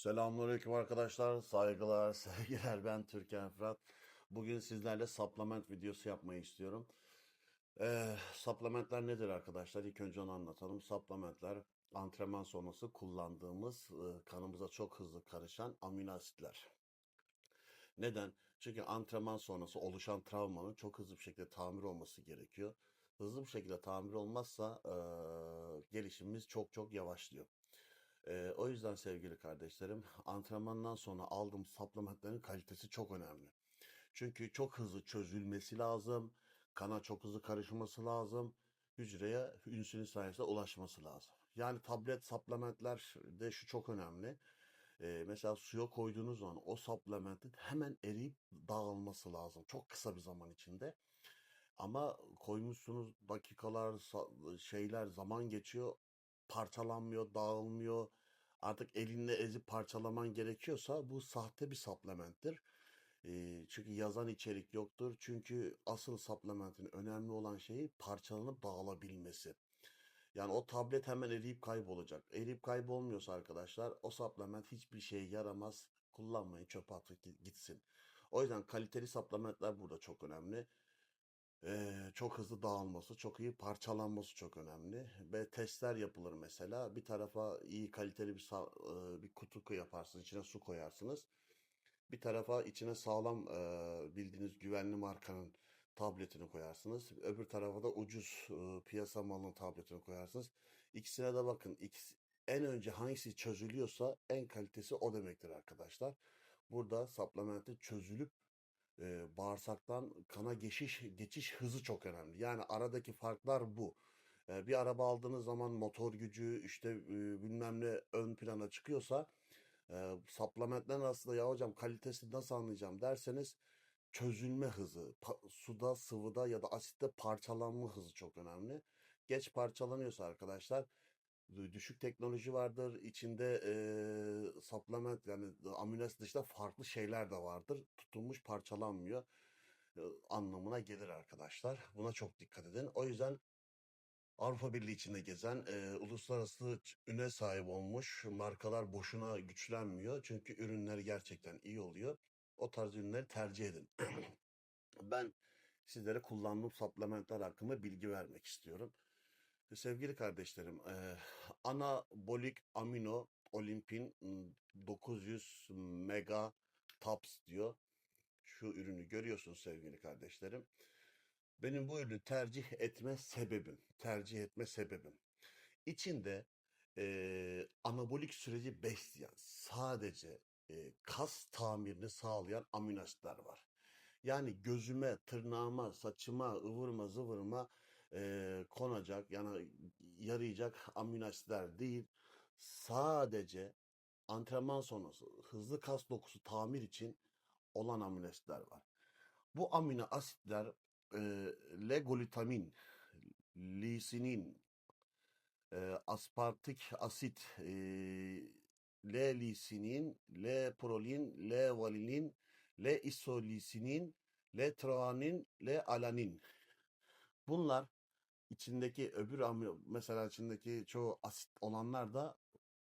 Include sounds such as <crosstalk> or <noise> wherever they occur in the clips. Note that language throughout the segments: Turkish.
Selamünaleyküm arkadaşlar, saygılar, <laughs> sevgiler. Ben Türkan Fırat. Bugün sizlerle supplement videosu yapmayı istiyorum. Ee, supplementler nedir arkadaşlar? İlk önce onu anlatalım. Supplementler antrenman sonrası kullandığımız e, kanımıza çok hızlı karışan amino asitler. Neden? Çünkü antrenman sonrası oluşan travmanın çok hızlı bir şekilde tamir olması gerekiyor. Hızlı bir şekilde tamir olmazsa e, gelişimimiz çok çok yavaşlıyor. Ee, o yüzden sevgili kardeşlerim, antrenmandan sonra aldığım supplementlerin kalitesi çok önemli. Çünkü çok hızlı çözülmesi lazım, kana çok hızlı karışması lazım, hücreye insülin sayesinde ulaşması lazım. Yani tablet supplementler de şu çok önemli. Ee, mesela suya koyduğunuz zaman o supplementin hemen eriyip dağılması lazım. Çok kısa bir zaman içinde. Ama koymuşsunuz dakikalar, şeyler zaman geçiyor, parçalanmıyor, dağılmıyor. Artık elinle ezip parçalaman gerekiyorsa bu sahte bir supplementtir. Çünkü yazan içerik yoktur. Çünkü asıl supplementin önemli olan şeyi parçalanıp dağılabilmesi. Yani o tablet hemen eriyip kaybolacak. Eriyip kaybolmuyorsa arkadaşlar o supplement hiçbir şeye yaramaz. Kullanmayın çöpe atıp gitsin. O yüzden kaliteli supplementler burada çok önemli. Eee, çok hızlı dağılması, çok iyi parçalanması çok önemli. Ve testler yapılır mesela. Bir tarafa iyi kaliteli bir bir kutu yaparsınız, içine su koyarsınız. Bir tarafa içine sağlam bildiğiniz güvenli markanın tabletini koyarsınız. Öbür tarafa da ucuz piyasa malının tabletini koyarsınız. İkisine de bakın. İkisi, en önce hangisi çözülüyorsa en kalitesi o demektir arkadaşlar. Burada supplementin çözülüp e, bağırsaktan kana geçiş geçiş hızı çok önemli. Yani aradaki farklar bu. E, bir araba aldığınız zaman motor gücü işte e, bilmem ne ön plana çıkıyorsa e, supplementlerin aslında ya hocam kalitesini nasıl anlayacağım derseniz çözülme hızı, suda, sıvıda ya da asitte parçalanma hızı çok önemli. Geç parçalanıyorsa arkadaşlar düşük teknoloji vardır. İçinde eee supplement yani amino dışında farklı şeyler de vardır. Tutulmuş parçalanmıyor e, anlamına gelir arkadaşlar. Buna çok dikkat edin. O yüzden Avrupa Birliği içinde gezen e, uluslararası üne sahip olmuş markalar boşuna güçlenmiyor. Çünkü ürünleri gerçekten iyi oluyor. O tarz ürünleri tercih edin. <clears throat> Ben sizlere kullandığım supplementler hakkında bilgi vermek istiyorum. E, Sevgili kardeşlerim, anabolik amino olimpin m, 900 mega taps diyor. Şu ürünü görüyorsunuz sevgili kardeşlerim. Benim bu ürünü tercih etme sebebim, tercih etme sebebim. İçinde eee, anabolik süreci besleyen, sadece eee, kas tamirini sağlayan amino asitler var. Yani gözüme, tırnağıma, saçıma, ıvırma zıvırma eee, konacak, yani yarayacak amino asitler değil. Sadece antrenman sonrası hızlı kas dokusu tamir için olan amino asitler var. Bu amino asitler eee L-glutamin, lisinin, eee, aspartik asit, eee, L-lisinin, L-prolin, L-valinin, L-isolisinin, L-treonin, L-alanin. Bunlar içindeki öbür mesela içindeki çoğu asit olanlar da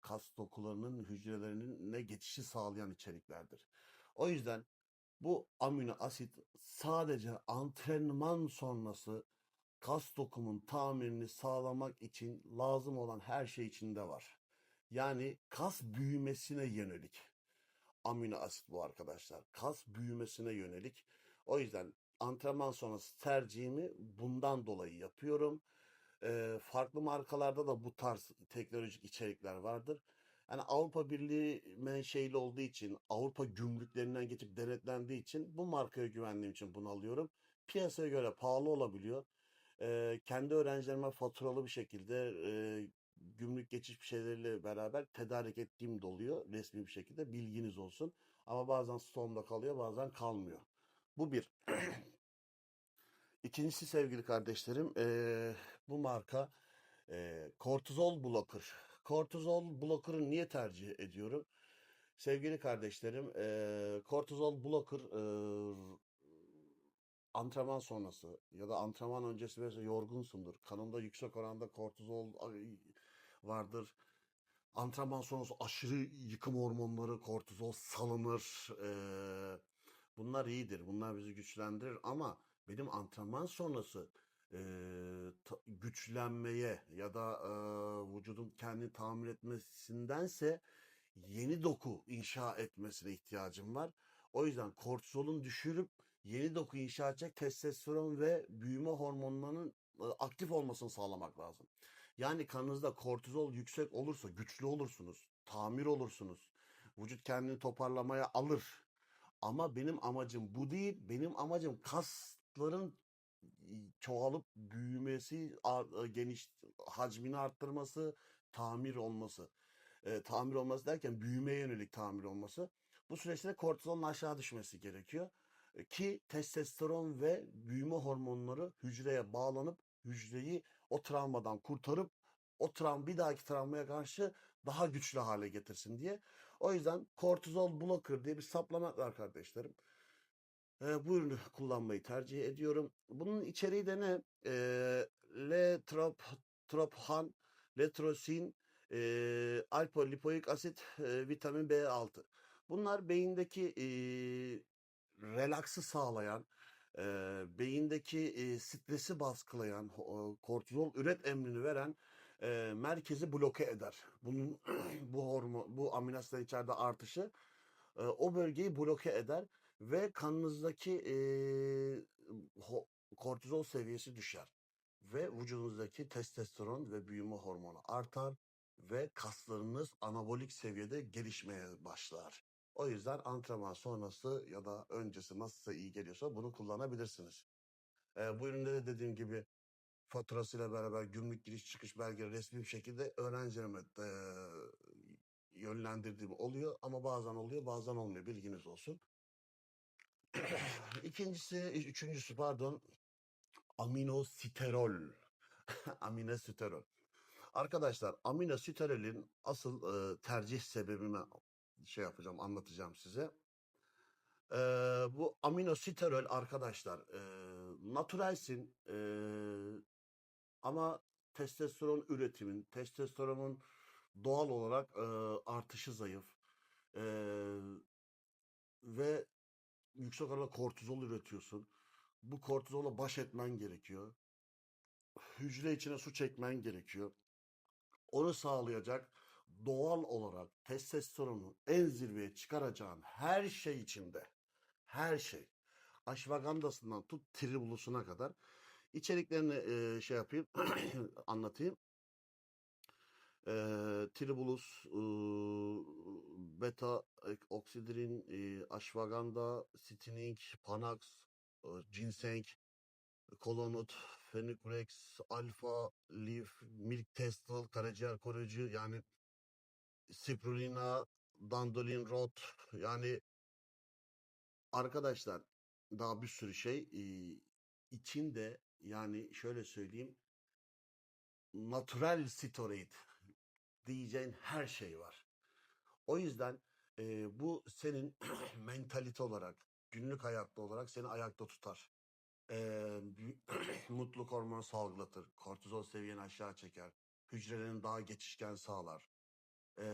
kas dokularının hücrelerinin ne geçişi sağlayan içeriklerdir. O yüzden bu amino asit sadece antrenman sonrası kas dokumun tamirini sağlamak için lazım olan her şey içinde var. Yani kas büyümesine yönelik amino asit bu arkadaşlar. Kas büyümesine yönelik. O yüzden antrenman sonrası tercihimi bundan dolayı yapıyorum. Eee, farklı markalarda da bu tarz teknolojik içerikler vardır. Yani Avrupa Birliği menşeili olduğu için, Avrupa gümrüklerinden geçip denetlendiği için bu markaya güvendiğim için bunu alıyorum. Piyasaya göre pahalı olabiliyor. Eee, kendi öğrencilerime faturalı bir şekilde eee, gümrük geçiş bir şeyleriyle beraber tedarik ettiğim de oluyor resmi bir şekilde bilginiz olsun. Ama bazen stoğumda kalıyor bazen kalmıyor. Bu bir. <clears throat> İkincisi sevgili kardeşlerim eee, bu marka eee kortizol blocker. Kortizol blocker'ı niye tercih ediyorum? Sevgili kardeşlerim eee kortizol blocker eee, antrenman sonrası ya da antrenman öncesi mesela yorgunsundur. Kanında yüksek oranda kortizol vardır. Antrenman sonrası aşırı yıkım hormonları, kortizol salınır. Eee, bunlar iyidir. Bunlar bizi güçlendirir ama benim antrenman sonrası eee, ta- güçlenmeye ya da eee, vücudun kendini tamir etmesindense yeni doku inşa etmesine ihtiyacım var. O yüzden kortizolun düşürüp yeni doku inşa edecek testosteron ve büyüme hormonlarının e, aktif olmasını sağlamak lazım. Yani kanınızda kortizol yüksek olursa güçlü olursunuz, tamir olursunuz. Vücut kendini toparlamaya alır. Ama benim amacım bu değil. Benim amacım kasların çoğalıp büyümesi, e, geniş hacmini arttırması, tamir olması. E, tamir olması derken büyümeye yönelik tamir olması. Bu süreçte de kortizolun aşağı düşmesi gerekiyor. E, Ki testosteron ve büyüme hormonları hücreye bağlanıp hücreyi o travmadan kurtarıp o travma bir dahaki travmaya karşı daha güçlü hale getirsin diye. O yüzden kortizol blocker diye bir supplement var kardeşlerim. Eee, bu ürünü kullanmayı tercih ediyorum. Bunun içeriği de ne? Eee L-trophan, letrosin, eee alfa-lipoik asit, eee, vitamin B6. Bunlar beyindeki eee relaksı sağlayan, eee, beyindeki eee, stresi baskılayan, ho- kortizol üret emrini veren eee, merkezi bloke eder. Bunun <clears throat> bu hormon, bu amino içeride artışı eee, o bölgeyi bloke eder ve kanınızdaki eee, ho- kortizol seviyesi düşer ve vücudunuzdaki testosteron ve büyüme hormonu artar ve kaslarınız anabolik seviyede gelişmeye başlar. O yüzden antrenman sonrası ya da öncesi nasılsa iyi geliyorsa bunu kullanabilirsiniz. Eee, bu üründe de dediğim gibi faturasıyla beraber gümrük giriş çıkış belgeleri resmi bir şekilde öğrencilerime eee, yönlendirdiğim oluyor ama bazen oluyor bazen olmuyor bilginiz olsun. <clears throat> İkincisi, üçüncüsü pardon aminositerol. <laughs> aminositerol. Arkadaşlar aminositerolün asıl e, tercih sebebimi şey yapacağım anlatacağım size. E, bu aminositerol arkadaşlar e, naturalsin e, ama testosteron üretimin, testosteronun doğal olarak e, artışı zayıf E, ve yüksek oranda kortizol üretiyorsun. Bu kortizola baş etmen gerekiyor. Hücre içine su çekmen gerekiyor. Onu sağlayacak doğal olarak testosteronu en zirveye çıkaracağın her şey içinde. Her şey. Ashwagandha'sından tut tribulusuna kadar içeriklerini e, şey yapayım <clears throat> anlatayım. E, tribulus, e, beta oksidrin, e, ashwagandha, stining, panax, e, ginseng, kolonut, fenuclex, alfa, lif, milk testal, karaciğer koruyucu yani spirulina, dandolin rot yani arkadaşlar daha bir sürü şey e, içinde yani şöyle söyleyeyim natural steroid diyeceğin her şey var. O yüzden e, bu senin <clears throat> mentalite olarak günlük hayatta olarak seni ayakta tutar. E, <clears throat> mutluluk hormonu salgılatır. Kortizol seviyeni aşağı çeker. Hücrelerin daha geçişken sağlar. E,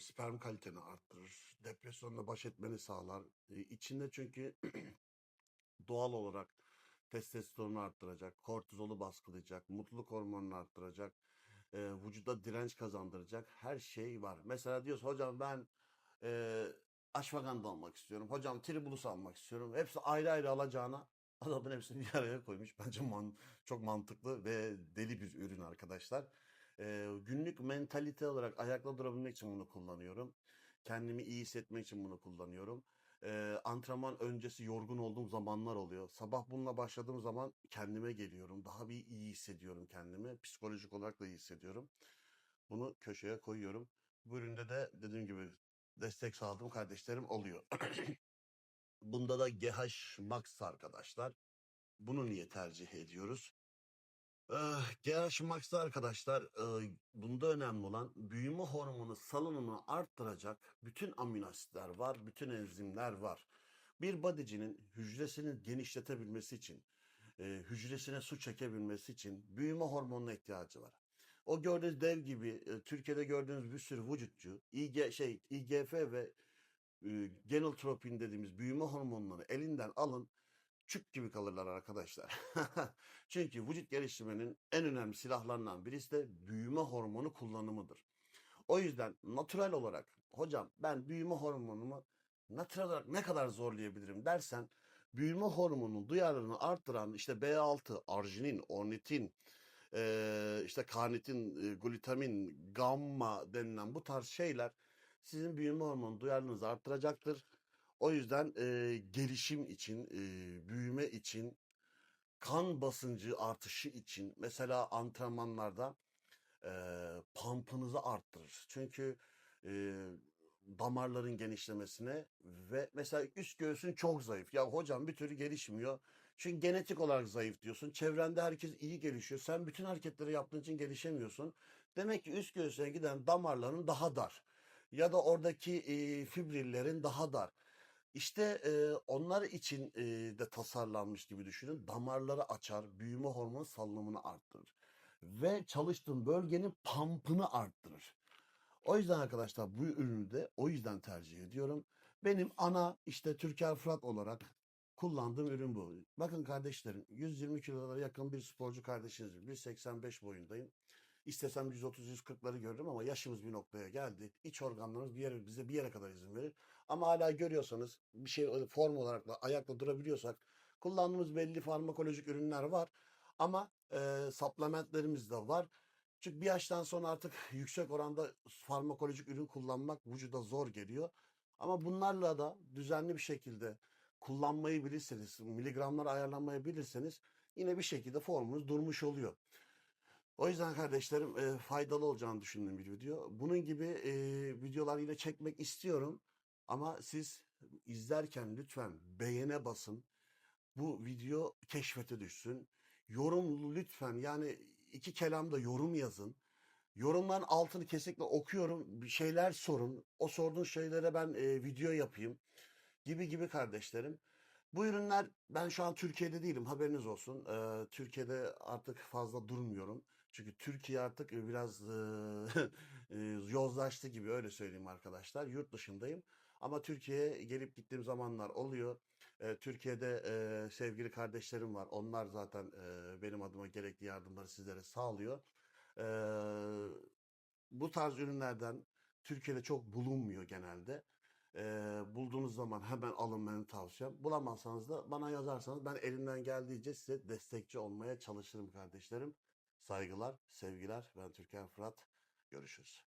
sperm kaliteni arttırır. Depresyonla baş etmeni sağlar. E, içinde çünkü <clears throat> doğal olarak testosteronu arttıracak, kortizolu baskılayacak, mutluluk hormonunu arttıracak, e, vücuda direnç kazandıracak her şey var. Mesela diyorsun hocam ben e, ashwagandha almak istiyorum. Hocam tribulus almak istiyorum. Hepsi ayrı ayrı alacağına <laughs> adamın hepsini bir araya koymuş. Bence man, çok mantıklı ve deli bir ürün arkadaşlar. E, günlük mentalite olarak ayakta durabilmek için bunu kullanıyorum. Kendimi iyi hissetmek için bunu kullanıyorum. Eee, antrenman öncesi yorgun olduğum zamanlar oluyor. Sabah bununla başladığım zaman kendime geliyorum. Daha bir iyi hissediyorum kendimi. Psikolojik olarak da iyi hissediyorum. Bunu köşeye koyuyorum. Bu üründe de dediğim gibi destek sağladığım kardeşlerim oluyor. <clears throat> Bunda da GH Max arkadaşlar. Bunu niye tercih ediyoruz? Eh, GH Max'ta arkadaşlar eh, bunda önemli olan büyüme hormonu salınımını arttıracak bütün amino asitler var, bütün enzimler var. Bir bodycinin hücresini genişletebilmesi için, eh, hücresine su çekebilmesi için büyüme hormonuna ihtiyacı var. O gördüğünüz dev gibi Türkiye'de gördüğünüz bir sürü vücutçu, IG, şey, IGF ve genotropin dediğimiz büyüme hormonları elinden alın çük gibi kalırlar arkadaşlar. <laughs> Çünkü vücut geliştirmenin en önemli silahlarından birisi de büyüme hormonu kullanımıdır. O yüzden natural olarak hocam ben büyüme hormonumu natural olarak ne kadar zorlayabilirim dersen büyüme hormonunun duyarlılığını arttıran işte B6, arginin, ornitin, işte karnitin, glutamin, gamma denilen bu tarz şeyler sizin büyüme hormonu duyarlılığınızı arttıracaktır. O yüzden e, gelişim için, e, büyüme için, kan basıncı artışı için mesela antrenmanlarda e, pump'ınızı arttırır. Çünkü e, damarların genişlemesine ve mesela üst göğsün çok zayıf. Ya hocam bir türlü gelişmiyor. Çünkü genetik olarak zayıf diyorsun. Çevrende herkes iyi gelişiyor. Sen bütün hareketleri yaptığın için gelişemiyorsun. Demek ki üst göğsüne giden damarların daha dar. Ya da oradaki e, fibrillerin daha dar. İşte e, onlar için e, de tasarlanmış gibi düşünün. Damarları açar, büyüme hormonu salınımını arttırır. Ve çalıştığın bölgenin pump'ını arttırır. O yüzden arkadaşlar bu ürünü de o yüzden tercih ediyorum. Benim ana işte Türker Fırat olarak kullandığım ürün bu. Bakın kardeşlerim 120 kilolara yakın bir sporcu kardeşiniz. 1.85 boyundayım. İstesem 130-140'ları görürüm ama yaşımız bir noktaya geldi. İç organlarımız bir yere, bize bir yere kadar izin verir. Ama hala görüyorsanız bir şey form olarak da ayakta durabiliyorsak kullandığımız belli farmakolojik ürünler var. Ama e, supplementlerimiz de var. Çünkü bir yaştan sonra artık <laughs> yüksek oranda farmakolojik ürün kullanmak vücuda zor geliyor. Ama bunlarla da düzenli bir şekilde kullanmayı bilirseniz, miligramları ayarlamayı bilirseniz yine bir şekilde formunuz durmuş oluyor. O yüzden kardeşlerim e, faydalı olacağını düşündüğüm bir video. Bunun gibi e, videolar yine çekmek istiyorum. Ama siz izlerken lütfen beğene basın. Bu video keşfete düşsün. Yorum lütfen yani iki kelamda yorum yazın. Yorumların altını kesinlikle okuyorum. Bir şeyler sorun. O sorduğun şeylere ben e, video yapayım. Gibi gibi kardeşlerim. Bu ürünler ben şu an Türkiye'de değilim haberiniz olsun. Ee, Türkiye'de artık fazla durmuyorum. Çünkü Türkiye artık biraz e, <laughs> e, yozlaştı gibi öyle söyleyeyim arkadaşlar. Yurt dışındayım. Ama Türkiye'ye gelip gittiğim zamanlar oluyor. Ee, Türkiye'de e, sevgili kardeşlerim var. Onlar zaten e, benim adıma gerekli yardımları sizlere sağlıyor. Ee, bu tarz ürünlerden Türkiye'de çok bulunmuyor genelde. Ee, bulduğunuz zaman hemen alınmanı tavsiyem. Bulamazsanız da bana yazarsanız ben elimden geldiğince size destekçi olmaya çalışırım kardeşlerim. Saygılar, sevgiler. Ben Türkan Fırat. Görüşürüz.